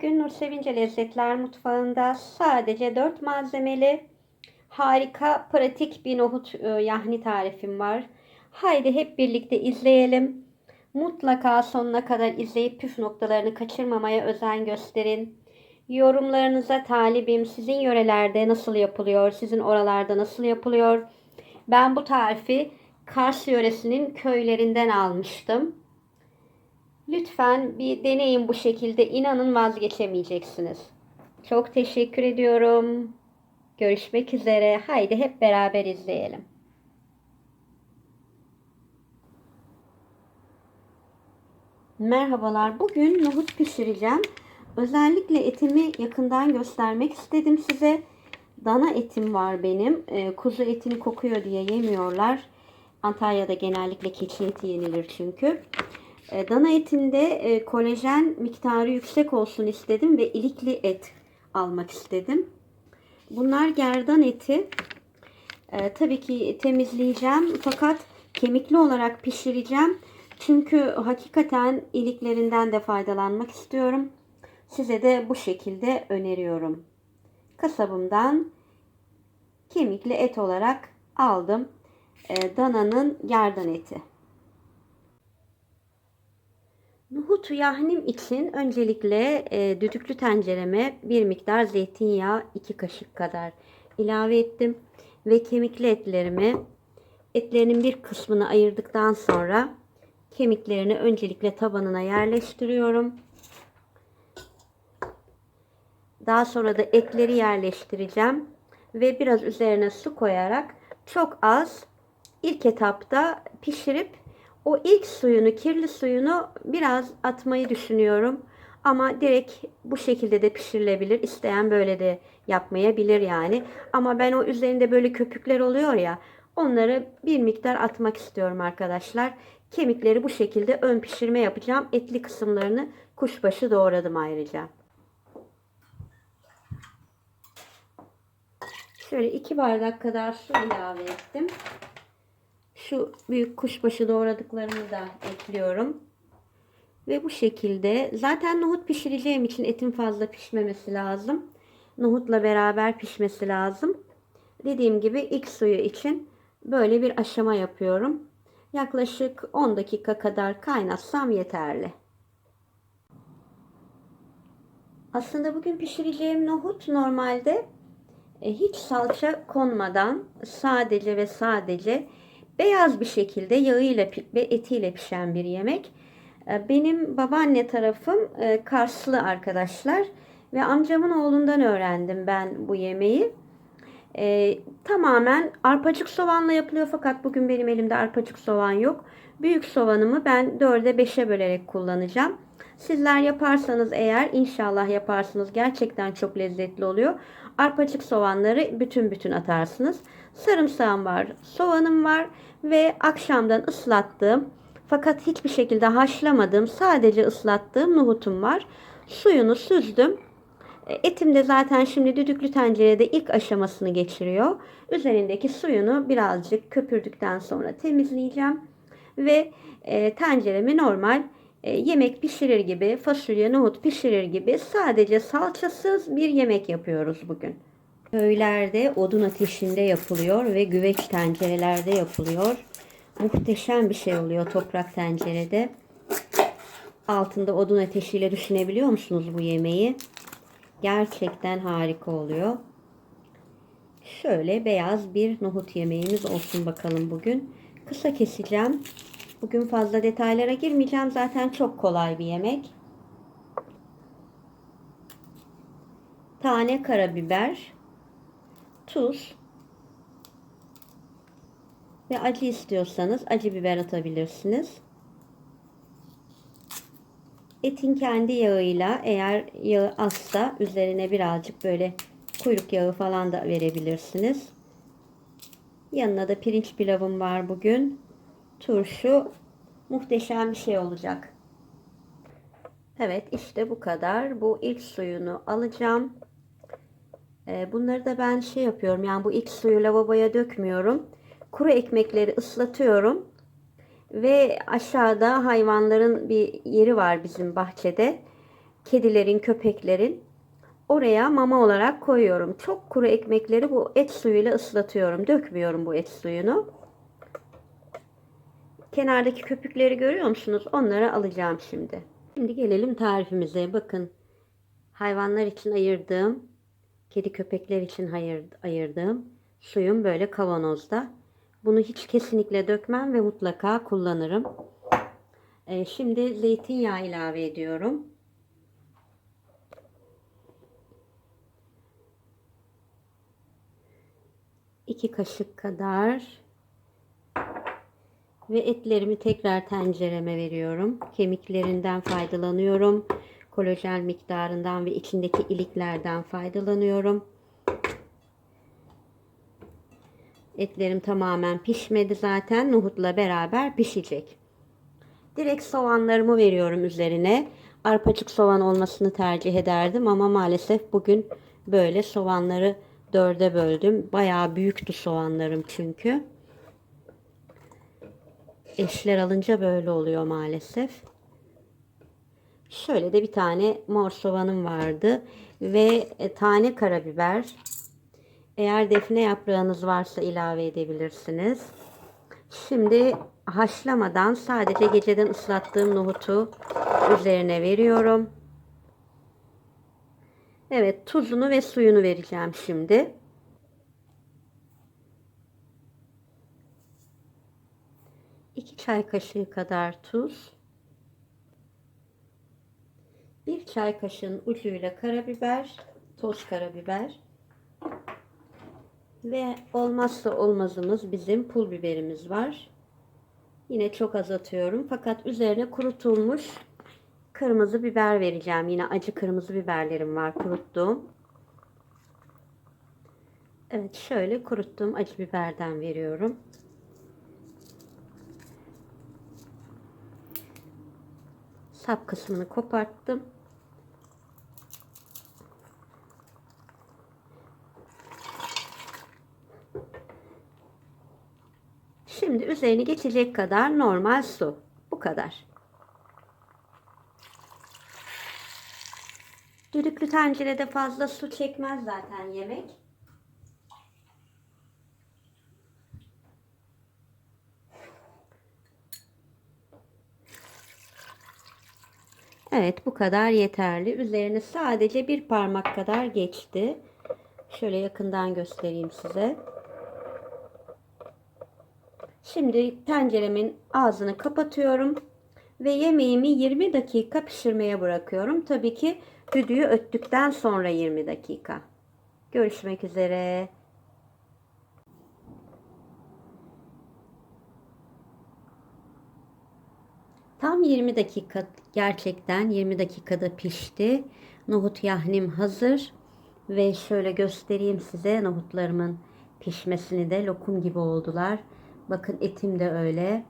Bugün Nur Sevince Lezzetler Mutfağı'nda sadece 4 malzemeli harika pratik bir nohut e, yahni tarifim var. Haydi hep birlikte izleyelim. Mutlaka sonuna kadar izleyip püf noktalarını kaçırmamaya özen gösterin. Yorumlarınıza talibim. Sizin yörelerde nasıl yapılıyor? Sizin oralarda nasıl yapılıyor? Ben bu tarifi Kars yöresinin köylerinden almıştım. Lütfen bir deneyin bu şekilde. İnanın vazgeçemeyeceksiniz. Çok teşekkür ediyorum. Görüşmek üzere. Haydi hep beraber izleyelim. Merhabalar. Bugün nohut pişireceğim. Özellikle etimi yakından göstermek istedim size. Dana etim var benim. Ee, kuzu etini kokuyor diye yemiyorlar. Antalya'da genellikle keçi eti yenilir çünkü. Ee, dana etinde e, kolajen miktarı yüksek olsun istedim ve ilikli et almak istedim. Bunlar gerdan eti. Ee, tabii ki temizleyeceğim fakat kemikli olarak pişireceğim. Çünkü hakikaten iliklerinden de faydalanmak istiyorum. Size de bu şekilde öneriyorum. Kasabımdan kemikli et olarak aldım. Dananın gerdan eti. Nohut yahnim için öncelikle e, düdüklü tencereme bir miktar zeytinyağı 2 kaşık kadar ilave ettim. Ve kemikli etlerimi etlerinin bir kısmını ayırdıktan sonra kemiklerini öncelikle tabanına yerleştiriyorum. Daha sonra da etleri yerleştireceğim ve biraz üzerine su koyarak çok az ilk etapta pişirip o ilk suyunu, kirli suyunu biraz atmayı düşünüyorum. Ama direkt bu şekilde de pişirilebilir. İsteyen böyle de yapmayabilir yani. Ama ben o üzerinde böyle köpükler oluyor ya. Onları bir miktar atmak istiyorum arkadaşlar. Kemikleri bu şekilde ön pişirme yapacağım. Etli kısımlarını kuşbaşı doğradım ayrıca. Şöyle iki bardak kadar su ilave ettim. Şu büyük kuşbaşı doğradıklarımı da ekliyorum. Ve bu şekilde zaten nohut pişireceğim için etin fazla pişmemesi lazım. Nohutla beraber pişmesi lazım. Dediğim gibi ilk suyu için böyle bir aşama yapıyorum. Yaklaşık 10 dakika kadar kaynatsam yeterli. Aslında bugün pişireceğim nohut normalde e, hiç salça konmadan sadece ve sadece beyaz bir şekilde yağıyla ve etiyle pişen bir yemek. E, benim babaanne tarafım e, Karslı arkadaşlar ve amcamın oğlundan öğrendim ben bu yemeği. Ee, tamamen arpacık soğanla yapılıyor fakat bugün benim elimde arpacık soğan yok. Büyük soğanımı ben 4'e 5'e bölerek kullanacağım. Sizler yaparsanız eğer inşallah yaparsınız gerçekten çok lezzetli oluyor. Arpacık soğanları bütün bütün atarsınız. Sarımsağım var, soğanım var ve akşamdan ıslattığım fakat hiçbir şekilde haşlamadığım sadece ıslattığım nohutum var. Suyunu süzdüm. Etim de zaten şimdi düdüklü tencerede ilk aşamasını geçiriyor. Üzerindeki suyunu birazcık köpürdükten sonra temizleyeceğim. Ve e, tenceremi normal e, yemek pişirir gibi, fasulye, nohut pişirir gibi sadece salçasız bir yemek yapıyoruz bugün. Köylerde odun ateşinde yapılıyor ve güveç tencerelerde yapılıyor. Muhteşem bir şey oluyor toprak tencerede. Altında odun ateşiyle düşünebiliyor musunuz bu yemeği? Gerçekten harika oluyor. Şöyle beyaz bir nohut yemeğimiz olsun bakalım bugün. Kısa keseceğim. Bugün fazla detaylara girmeyeceğim. Zaten çok kolay bir yemek. Tane karabiber, tuz ve acı istiyorsanız acı biber atabilirsiniz. Etin kendi yağıyla eğer yağı azsa üzerine birazcık böyle kuyruk yağı falan da verebilirsiniz. Yanına da pirinç pilavım var bugün. Turşu muhteşem bir şey olacak. Evet işte bu kadar. Bu ilk suyunu alacağım. Ee, bunları da ben şey yapıyorum. Yani bu ilk suyu lavaboya dökmüyorum. Kuru ekmekleri ıslatıyorum. Ve aşağıda hayvanların bir yeri var bizim bahçede. kedilerin, köpeklerin oraya mama olarak koyuyorum. Çok kuru ekmekleri bu et suyuyla ıslatıyorum. Dökmüyorum bu et suyunu. Kenardaki köpükleri görüyor musunuz? Onları alacağım şimdi. Şimdi gelelim tarifimize. Bakın hayvanlar için ayırdığım, kedi köpekler için ayırdığım suyum böyle kavanozda. Bunu hiç kesinlikle dökmem ve mutlaka kullanırım. Ee, şimdi zeytinyağı ilave ediyorum. İki kaşık kadar ve etlerimi tekrar tencereme veriyorum. Kemiklerinden faydalanıyorum. Kolajen miktarından ve içindeki iliklerden faydalanıyorum. Etlerim tamamen pişmedi zaten. Nohutla beraber pişecek. Direkt soğanlarımı veriyorum üzerine. Arpacık soğan olmasını tercih ederdim ama maalesef bugün böyle soğanları dörde böldüm. Bayağı büyüktü soğanlarım çünkü. Eşler alınca böyle oluyor maalesef. Şöyle de bir tane mor soğanım vardı ve e, tane karabiber. Eğer defne yaprağınız varsa ilave edebilirsiniz. Şimdi haşlamadan sadece geceden ıslattığım nohutu üzerine veriyorum. Evet tuzunu ve suyunu vereceğim şimdi. İki çay kaşığı kadar tuz. Bir çay kaşığın ucuyla karabiber, toz karabiber. Ve olmazsa olmazımız bizim pul biberimiz var. Yine çok az atıyorum. Fakat üzerine kurutulmuş kırmızı biber vereceğim. Yine acı kırmızı biberlerim var kuruttuğum. Evet şöyle kuruttuğum acı biberden veriyorum. Sap kısmını koparttım. Şimdi üzerini geçecek kadar normal su. Bu kadar. Düdüklü tencerede fazla su çekmez zaten yemek. Evet bu kadar yeterli. Üzerine sadece bir parmak kadar geçti. Şöyle yakından göstereyim size. Şimdi tenceremin ağzını kapatıyorum ve yemeğimi 20 dakika pişirmeye bırakıyorum. Tabii ki düdüğü öttükten sonra 20 dakika. Görüşmek üzere. Tam 20 dakika gerçekten 20 dakikada pişti. Nohut yahnim hazır. Ve şöyle göstereyim size nohutlarımın pişmesini de lokum gibi oldular. Bakın etim de öyle.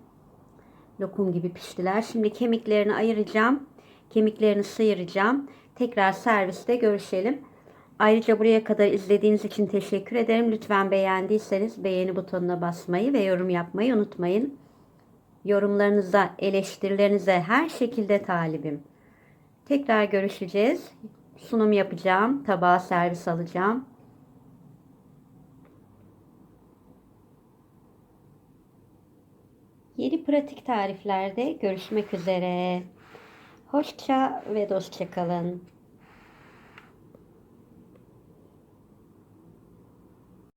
Lokum gibi piştiler. Şimdi kemiklerini ayıracağım. Kemiklerini sıyıracağım. Tekrar serviste görüşelim. Ayrıca buraya kadar izlediğiniz için teşekkür ederim. Lütfen beğendiyseniz beğeni butonuna basmayı ve yorum yapmayı unutmayın. Yorumlarınıza, eleştirilerinize her şekilde talibim. Tekrar görüşeceğiz. Sunum yapacağım. Tabağa servis alacağım. Yeni pratik tariflerde görüşmek üzere. Hoşça ve dostça kalın.